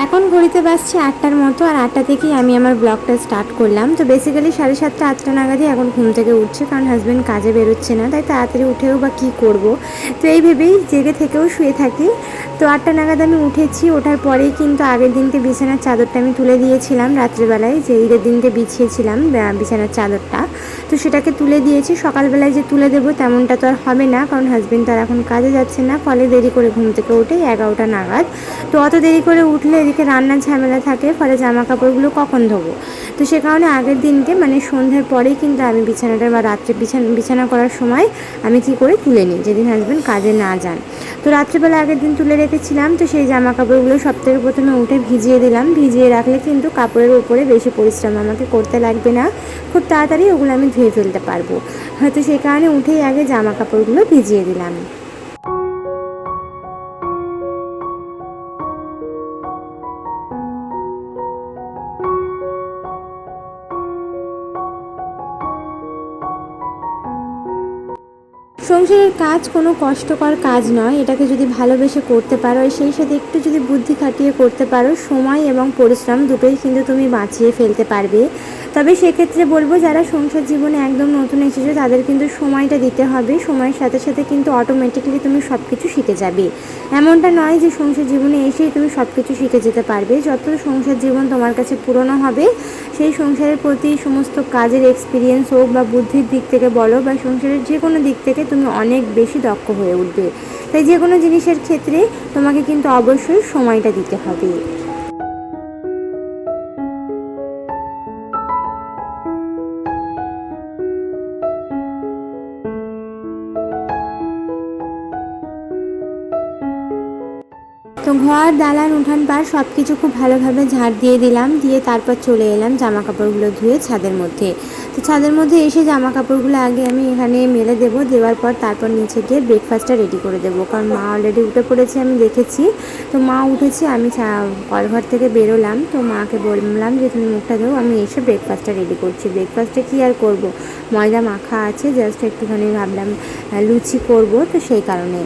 এখন ঘড়িতে বাজছে আটটার মতো আর আটটা থেকেই আমি আমার ব্লগটা স্টার্ট করলাম। তো বেসিক্যালি সাড়ে সাতটা, আটটা নাগাদই এখন ঘুম থেকে উঠছে কারণ হাজব্যান্ড কাজে বেরোচ্ছে না, তাই তাড়াতাড়ি উঠেও বা কী করব। তো এই ভেবেই জেগে থেকেও শুয়ে থাকি। তো আটটা নাগাদ আমি উঠেছি, ওঠার পরেই কিন্তু আগের দিনকে বিছানার চাদরটা আমি তুলে দিয়েছিলাম রাত্রিবেলায়, যে ঈদের দিনকে বিছিয়েছিলাম বিছানার চাদরটা। তো সেটাকে তুলে দিয়েছি। সকালবেলায় যে তুলে দেবো তেমনটা তো আর হবে না, কারণ হাজব্যান্ড তার এখন কাজে যাচ্ছে না, ফলে দেরি করে ঘুম থেকে উঠে এগারোটা নাগাদ। তো অত দেরি করে উঠলে এদিকে রান্নার ঝামেলা থাকে, ফলে জামা কাপড়গুলো কখন ধোবো? তো সে কারণে আগের দিনকে মানে সন্ধ্যার পরেই কিন্তু আমি বিছানাটা বা রাত্রে বিছানা বিছানা করার সময় আমি কি করে তুলে নিই, যেদিন হাজব্যান্ড কাজে না যান। তো রাত্রিবেলা আগের দিন তুলে রেখেছিলাম, তো সেই জামা কাপড়গুলো থেকে প্রথমে উঠে ভিজিয়ে দিলাম। ভিজিয়ে রাখলে কিন্তু কাপড়ের উপরে বেশি পরিশ্রম আমাকে করতে লাগবে না। খুব তাড়াতাড়ি ওগুলো আমি ধুয়ে ফেলতে পারব। হয়তো সেই কারণে উঠেই আগে জামা কাপড়গুলো ভিজিয়ে দিলাম। সংসারের কাজ কোনো কষ্টকর কাজ নয়, এটাকে যদি ভালোবেসে করতে পারো সেই সাথে একটু যদি বুদ্ধি খাটিয়ে করতে পারো, সময় এবং পরিশ্রম দুটোই কিন্তু তুমি বাঁচিয়ে ফেলতে পারবে। তবে সেক্ষেত্রে বলব, যারা সংসার জীবনে একদম নতুন এসেছ, তাদের কিন্তু সময়টা দিতে হবে। সময়ের সাথে সাথে কিন্তু অটোমেটিক্যালি তুমি সব কিছু শিখে যাবে। এমনটা নয় যে সংসার জীবনে এসেই তুমি সব কিছু শিখে যেতে পারবে। যত সংসার জীবন তোমার কাছে পুরনো হবে, সেই সংসারের প্রতি সমস্ত কাজের এক্সপিরিয়েন্স হোক বা বুদ্ধির দিক থেকে বলো, বা সংসারের যে কোনো দিক থেকে তুমি অনেক বেশি দক্ষ হয়ে উঠবে। তাই যে কোনো জিনিসের ক্ষেত্রে তোমাকে কিন্তু অবশ্যই সময়টা দিতে হবে। ঘর দালান, উঠান পার সব কিছু খুব ভালোভাবে ঝাড় দিয়ে দিলাম, দিয়ে তারপর চলে এলাম জামা কাপড়গুলো ধুয়ে ছাদের মধ্যে। তো ছাদের মধ্যে এসে জামা কাপড়গুলো আগে আমি এখানে মেলে দেবো, দেওয়ার পর তারপর নিচে গিয়ে ব্রেকফাস্টটা রেডি করে দেবো। কারণ মা অলরেডি উঠে পড়েছে, আমি দেখেছি। তো মা উঠেছে, আমি কলঘর থেকে বেরোলাম। তো মাকে বললাম যে, তুমি মুখটা ধো আমি এসে ব্রেকফাস্টটা রেডি করছি। ব্রেকফাস্টে কী আর করব? ময়দা মাখা আছে জাস্ট একটুখানি ভাবলাম লুচি করব, তো সেই কারণে।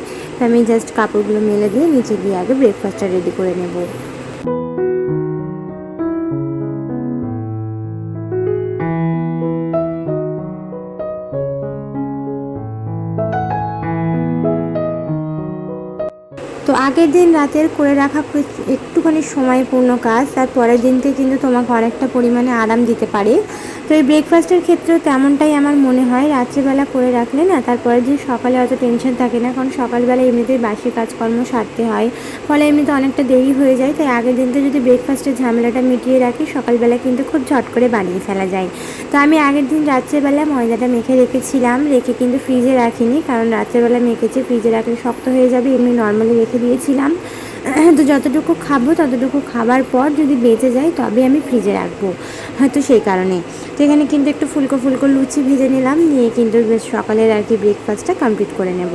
আমি জাস্ট কাপড়গুলো মেলে দিয়ে নিচে গিয়ে আগে ব্রেকফাস্টটা রেডি করে নেব। তো আগের দিন রাতের করে রাখা একটুখানি সময়পূর্ণ কাজ তার পরের দিনকে কিন্তু তোমাকে অনেকটা পরিমাণে আরাম দিতে পারে। তো এই ব্রেকফাস্টের ক্ষেত্রেও তেমনটাই আমার মনে হয়, রাত্রিবেলা করে রাখলে না তারপরের দিন সকালে অত টেনশন থাকে না, কারণ সকালবেলা এমনিতেই বাসি কাজকর্ম সারতে হয়। ফলে এমনিতে অনেকটা দেরি হয়ে যায়, তাই আগের দিনতে যদি ব্রেকফাস্টের ঝামেলাটা মিটিয়ে রাখি, সকালবেলা কিন্তু খুব ঝট করে বানিয়ে ফেলা যায়। তো আমি আগের দিন রাত্রেবেলা ময়দাটা মেখে রেখেছিলাম, রেখে কিন্তু ফ্রিজে রাখিনি, কারণ রাত্রেবেলা মেখেছি ফ্রিজে রাখলে শক্ত হয়ে যাবে, এমনি নর্মালি রেখে দিয়েছিলাম। তো যতটুকু খাব ততটুকু খাবার পর যদি বেঁচে যায় তবে আমি ফ্রিজে রাখব, হয়তো সেই কারণে। তো এখানে কিন্তু একটু ফুলকো ফুলকো লুচি ভেজে নিলাম, নিয়ে কিন্তু সকালের আর কি ব্রেকফাস্টটা কমপ্লিট করে নেব।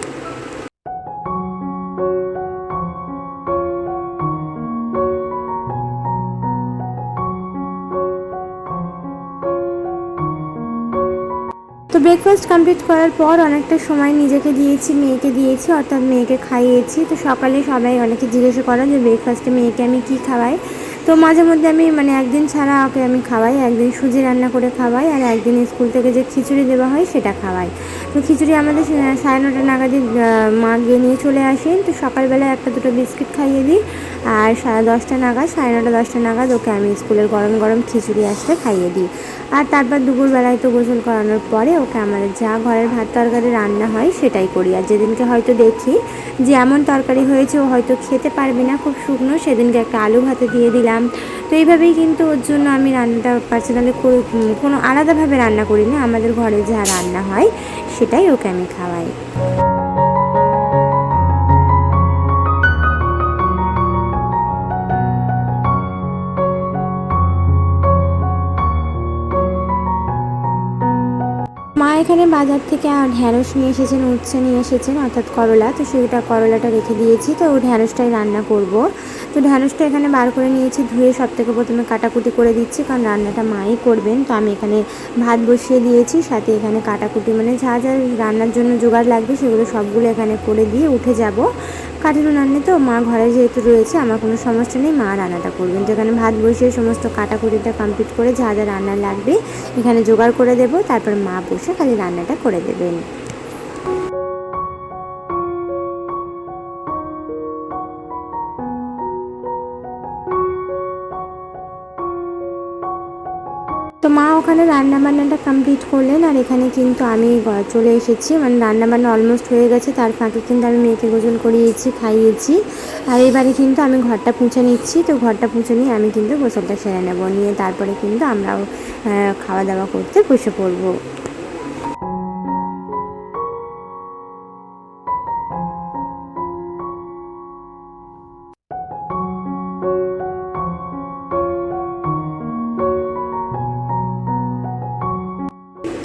তো ব্রেকফাস্ট কমপ্লিট করার পর অনেকটা সময় নিজেকে দিয়েছি, মেয়েকে দিয়েছি, অর্থাৎ মেয়েকে খাইয়েছি। তো সকালে সবাই অনেকে জিজ্ঞাসা করেন যে ব্রেকফাস্টে মেয়েকে আমি কী খাওয়াই? তো মাঝে মধ্যে আমি মানে একদিন ছাড়া ওকে আমি খাওয়াই, একদিন সুজি রান্না করে খাওয়াই আর একদিন স্কুল থেকে যে খিচুড়ি দেওয়া হয় সেটা খাওয়াই। তো খিচুড়ি আমাদের সাড়ে নটা নাগাদই মা গিয়ে নিয়ে চলে আসেন। তো সকালবেলা একটা দুটো বিস্কিট খাইয়ে দিই। আর সাড়ে দশটা নাগাদ, সাড়ে নটা, দশটা নাগাদ ওকে আমি স্কুলের গরম গরম খিচুড়ি আসতে খাইয়ে দিই। আর তারপর দুপুরবেলায় তো গোসল করানোর পরে ওকে আমাদের যা ঘরের ভাত তরকারি রান্না হয় সেটাই করি। আর যেদিনকে হয়তো দেখি যে এমন তরকারি হয়েছে ও হয়তো খেতে পারবে না খুব শুকনো, সেদিনকে একটা আলু ভাতে দিয়ে দিলাম। তো এইভাবেই কিন্তু ওর জন্য আমি রান্নাটা পার্সোনালি কোনো আলাদাভাবে রান্না করি না আমাদের ঘরে যা রান্না হয় সেটাই ওকে আমি খাওয়াই। বাজার থেকে আর ঢ্যাঁড়স নিয়ে এসেছেন, উচ্ছে নিয়ে এসেছেন, অর্থাৎ করলা। তো সেটা করলাটা রেখে দিয়েছি। তো ঢ্যাঁড়সটাই রান্না করব। তো ঢ্যাঁড়সটা এখানে বার করে নিয়েছি, ধুয়ে সব থেকে প্রথমে কাটাকুটি করে দিচ্ছি, কারণ রান্নাটা মাই করবেন। তো আমি এখানে ভাত বসিয়ে দিয়েছি, সাথে এখানে কাটাকুটি মানে যা যা রান্নার জন্য জোগাড় লাগবে সেগুলো সবগুলো এখানে করে দিয়ে উঠে যাব। কাঠের রান্না তো মা ঘরে যেহেতু রয়েছে, আমার কোনো সমস্যা নেই, মা রান্নাটা করবেন। তো এখানে ভাত বসিয়ে সমস্ত কাটাকুটিটা কমপ্লিট করে যা যা রান্না লাগবে এখানে জোগাড় করে দেবো, তারপর মা বসে খালি রান্নাটা করে দেবেন। তো মা ওখানে রান্নাবান্নাটা কমপ্লিট করলেন আর এখানে কিন্তু আমি চলে এসেছি। মানে রান্নাবান্না অলমোস্ট হয়ে গেছে, তার ফাঁকে কিন্তু আমি মেয়েকে গোজন করিয়েছি, খাইয়েছি। আর এবারে কিন্তু আমি ঘরটা পুঁছে নিচ্ছি, তো ঘরটা পুঁছে নিয়ে আমি কিন্তু গোসলটা সেরে নেব। নিয়ে তারপরে কিন্তু আমরাও খাওয়া দাওয়া করতে বসে পড়ব।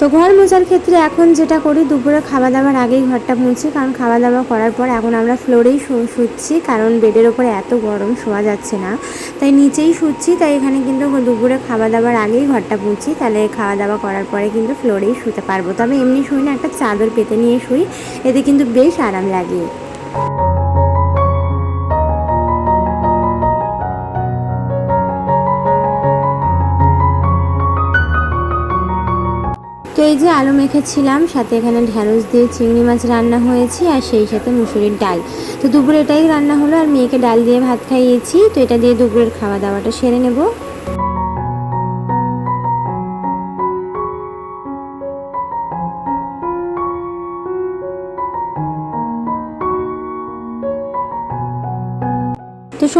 তো ঘর মোছার ক্ষেত্রে এখন যেটা করি, দুপুরে খাওয়া দাওয়ার আগেই ঘরটা মুছি, কারণ খাওয়া দাওয়া করার পর এখন আমরা ফ্লোরেই শুচ্ছি, কারণ বেডের ওপরে এত গরম, শোয়া যাচ্ছে না। তাই নিচেই শুচ্ছি, তাই এখানে কিন্তু দুপুরে খাওয়া দাওয়ার আগেই ঘরটা মুছি, তাহলে খাওয়া দাওয়া করার পরে কিন্তু ফ্লোরেই শুতে পারব। তবে এমনি শুই না, একটা চাদর পেতে নিয়ে শুই, এতে কিন্তু বেশ আরাম লাগে। তো এই যে আলু মেখেছিলাম, সাথে এখানে ঢ্যাঁড়স দিয়ে চিংড়ি মাছ রান্না হয়েছে, আর সেই সাথে মুসুরির ডাল। তো দুপুরে এটাই রান্না হলো, আর মেয়েকে ডাল দিয়ে ভাত খাইয়েছি, তো এটা দিয়ে দুপুরের খাওয়া দাওয়াটা সেরে নেব।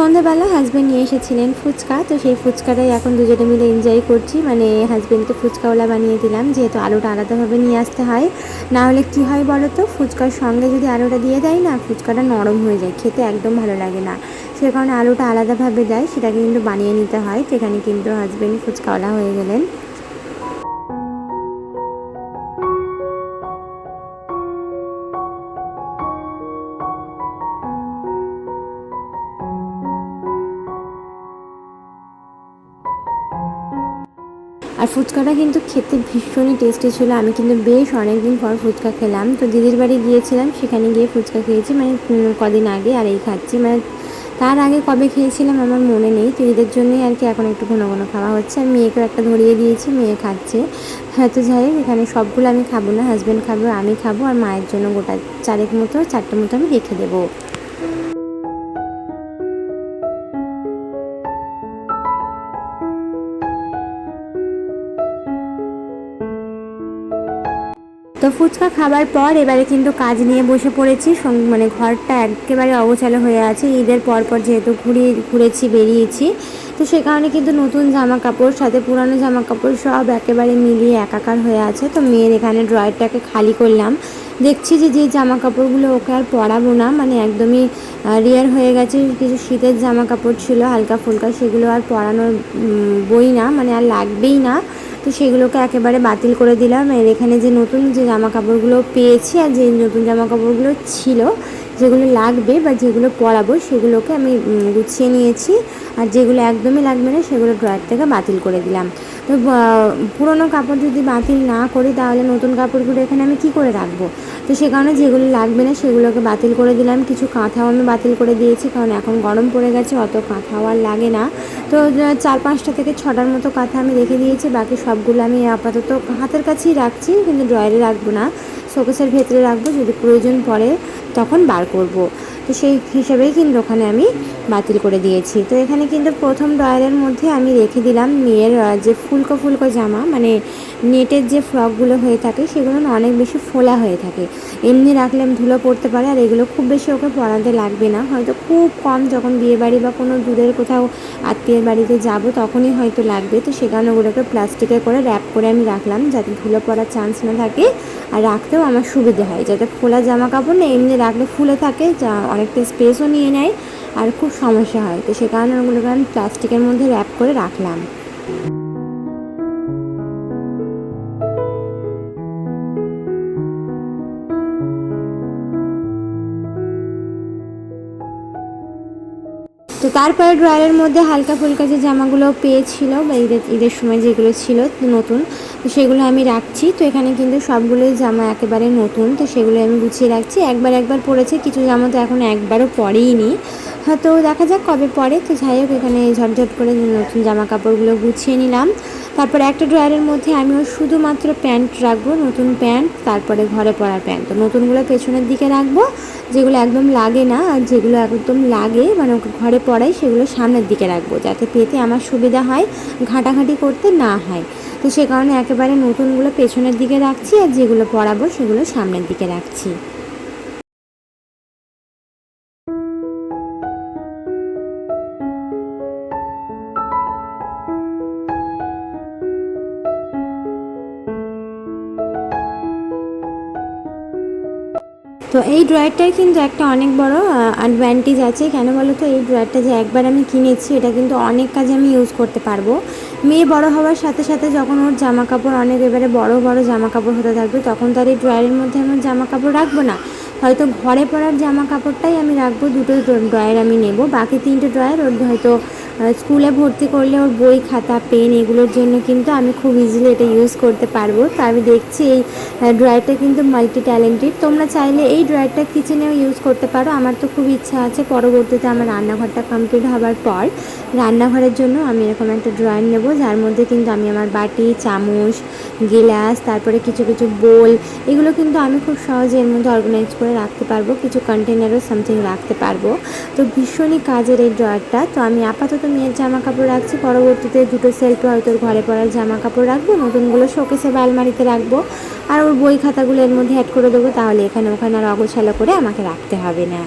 সন্ধ্যাবেলা হাজব্যান্ড নিয়ে এসেছিলেন ফুচকা, তো সেই ফুচকাটাই এখন দুজনে মিলে এনজয় করছি। মানে হাজব্যান্ডকে ফুচকাওয়ালা বানিয়ে দিলাম, যেহেতু আলুটা আলাদাভাবে নিয়ে আসতে হয়। না হলে কী হয় বলো তো ফুচকার সঙ্গে যদি আলুটা দিয়ে দেয় না, ফুচকাটা নরম হয়ে যায়, খেতে একদম ভালো লাগে না। সে কারণে আলুটা আলাদাভাবে দেয় সেটাকে কিন্তু বানিয়ে নিতে হয় সেখানে কিন্তু হাজব্যান্ড ফুচকাওয়ালা হয়ে গেলেন। আর ফুচকাটা কিন্তু খেতে ভীষণই টেস্টি ছিল। আমি কিন্তু বেশ অনেকদিন পর ফুচকা খেলাম। তো দিদির বাড়ি গিয়েছিলাম, সেখানে গিয়ে ফুচকা খেয়েছি। মানে কদিন আগে আর এই খাচ্ছি। মানে তার আগে কবে খেয়েছিলাম আমার মনে নেই। তো এদের জন্যই আর কি এখন একটু ঘন ঘন খাওয়া হচ্ছে। আর মেয়েকেও একটা ধরিয়ে দিয়েছি, মেয়ে খাচ্ছে। হ্যাঁ তো যাই এখানে সবগুলো আমি খাব না হাজব্যান্ড খাব, আমি খাব। আর মায়ের জন্য গোটা চারেক মতো, চারটে মতো আমি রেখে দেবো। তো ফুচকা খাবার পর এবারে কিন্তু কাজ নিয়ে বসে পড়েছি। মানে ঘরটা একেবারে অগোছালো হয়ে আছে। ঈদের পর পর যেহেতু ঘুরে, ঘুরেছি, বেরিয়েছি, তো সে কারণে কিন্তু নতুন জামা কাপড় সাথে পুরানো জামা কাপড় সব একেবারে মিলিয়ে একাকার হয়ে আছে। তো মেয়ের এখানে ড্রয়ারটাকে খালি করলাম। দেখছি যে যে জামা কাপড়গুলো ওকে আর পরাবো না মানে একদমই রিয়ার হয়ে গেছে। কিছু শীতের জামা কাপড় ছিল হালকা ফুলকা সেগুলো আর পরানোর বই না মানে আর লাগবেই না। তো সেগুলোকে একেবারে বাতিল করে দিলাম। আর এখানে যে নতুন যে জামা কাপড়গুলো পেয়েছি আর যে নতুন জামা কাপড়গুলো ছিল যেগুলো লাগবে বা যেগুলো পরাবো, সেগুলোকে আমি গুছিয়ে নিয়েছি। আর যেগুলো একদমই লাগবে না, সেগুলো ড্রয়ার থেকে বাতিল করে দিলাম। তো পুরোনো কাপড় যদি বাতিল না করি, তাহলে নতুন কাপড়গুলো এখানে আমি কি করে রাখব? তো সে কারণে যেগুলো লাগবে না, সেগুলোকে বাতিল করে দিলাম। কিছু কাঁথাও আমি বাতিল করে দিয়েছি, কারণ এখন গরম পড়ে গেছে, অত কাঁথাও আর লাগে না। তো চার পাঁচটা থেকে ছটার মতো কাঁথা আমি রেখে দিয়েছি, বাকি সবগুলো আমি আপাতত হাতের কাছেই রাখছি, কিন্তু ড্রয়ারে রাখব না। শোকেসের ভেতরে রাখব যদি প্রয়োজন পড়ে তখন বার করব। তো সেই হিসাবেই কিন্তু ওখানে আমি বাতিল করে দিয়েছি। তো এখানে কিন্তু প্রথম ড্রয়ারের মধ্যে আমি রেখে দিলাম মেয়ের যে ফুলকো ফুলকো জামা মানে নেটের যে ফ্রকগুলো হয়ে থাকে সেগুলো অনেক বেশি ফোলা হয়ে থাকে। এমনি রাখলে ধুলো পড়তে পারে আর এগুলো খুব বেশি ওকে পরাতে লাগবে না। হয়তো খুব কম যখন বিয়ে বাড়ি বা কোনো দূরের কোথাও আত্মীয়ের বাড়িতে যাব তখনই হয়তো লাগবে। তো সে কারণে ওগুলোকে প্লাস্টিকে করে র্যাপ করে আমি রাখলাম যাতে ধুলো পড়ার চান্স না থাকে। আর রাখতেও আমার সুবিধে হয়। যাতে খোলা জামা কাপড় না এমনি রাখলে ফুলে থাকে, যা অনেকটা স্পেসও নিয়ে নেয় আর খুব সমস্যা হয়। তো সে কারণে ওগুলোকে আমি প্লাস্টিকের মধ্যে র্যাপ করে রাখলাম। তো তারপরে ড্রয়ারের মধ্যে হালকা ফুলকা যে জামাগুলো পেয়েছিল বা ঈদের ঈদের সময় যেগুলো ছিল নতুন, তো সেগুলো আমি রাখছি। তো এখানে কিন্তু সবগুলোই জামা একেবারে নতুন, তো সেগুলো আমি গুছিয়ে রাখছি। একবার একবার পরেছে, কিছু জামা তো এখন একবারও পরেই নি। হয়তো দেখা যাক কবে পরে। তো যাই হোক, এখানে ঝটঝট করে নতুন জামা কাপড়গুলো গুছিয়ে নিলাম। তারপরে একটা ড্রয়ারের মধ্যে আমিও শুধুমাত্র প্যান্ট রাখব, নতুন প্যান্ট, তারপরে ঘরে পরার প্যান্ট। তো নতুনগুলো পেছনের দিকে রাখব, যেগুলো একদম লাগে না আর যেগুলো একদম লাগে মানে ওকে ঘরে পরাই, সেগুলো সামনের দিকে রাখব, যাতে পেতে আমার সুবিধা হয়, ঘাঁটাঘাঁটি করতে না হয়। তো সে কারণে একেবারে নতুনগুলো পেছনের দিকে রাখছি আর যেগুলো পরাবো, সেগুলো সামনের দিকে রাখছি। তো এই ড্রয়ারটার কিন্তু একটা অনেক বড় অ্যাডভান্টেজ আছে। কেন বলো তো এই ড্রয়ারটা যে একবার আমি কিনেছি, এটা কিন্তু অনেক কাজে আমি ইউজ করতে পারব। মেয়ে বড় হওয়ার সাথে সাথে যখন ওর জামা কাপড় অনেক এবারে বড় বড় জামা কাপড় হতে থাকবে, তখন তার এই ড্রয়ারের মধ্যে আমার জামা কাপড় রাখব না। হয়তো ঘরে পরার জামা কাপড়টাই আমি রাখব, দুটো ড্রয়ার আমি নেব। বাকি তিনটে ড্রয়ার ওর হয়তো স্কুলে ভর্তি করলে ওর বই খাতা পেন এগুলোর জন্য কিন্তু আমি খুব ইজিলি এটা ইউজ করতে পারব। তো আমি দেখছি এই ড্রয়ারটা কিন্তু মাল্টি ট্যালেন্টেড তোমরা চাইলে এই ড্রয়ারটা কিচেনেও ইউজ করতে পারো। আমার তো খুব ইচ্ছা আছে পরবর্তীতে আমার রান্নাঘরটা কমপ্লিট হওয়ার পর। রান্নাঘরের জন্য আমি এরকম একটা ড্রয়ার নেব, যার মধ্যে কিন্তু আমি আমার বাটি, চামচ, গিলাস, তারপরে কিছু কিছু বোল এগুলো কিন্তু আমি খুব সহজে এর মধ্যে অর্গানাইজ করে রাখতে পারব। কিছু কন্টেনারও সামথিং রাখতে পারব। তো ভীষণই কাজের এই ড্রয়ারটা তো আমি আপাতত মেয়ের জামা কাপড় রাখছি, পরবর্তীতে দুটো সেলফে হয়তো ঘরে পরার জামা কাপড় রাখব, নতুনগুলো শোকেসে বা আলমারিতে রাখব। আর ওর বই খাতাগুলো এর মধ্যে অ্যাড করে দেবো, তাহলে এখানে ওখানে আর অগোছালো করে আমাকে রাখতে হবে না।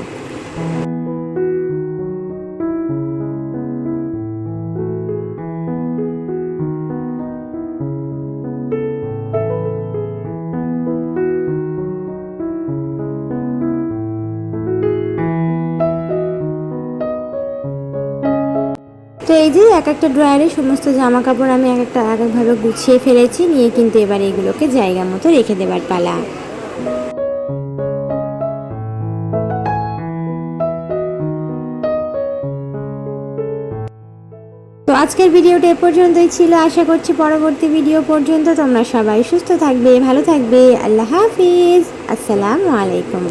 তো এই যে এক একটা ড্রয়ারে সমস্ত জামা কাপড় আমি এক একটা এক একভাবে গুছিয়ে ফেলেছি, নিয়ে কিন্তু এবার এগুলোকে জায়গা মতো রেখে দেবার পালা। তো আজকের ভিডিওটা এ পর্যন্তই ছিল। আশা করছি পরবর্তী ভিডিও পর্যন্ত তোমরা সবাই সুস্থ থাকবে, ভালো থাকবে। আল্লাহ হাফিজ। আসসালামু আলাইকুম।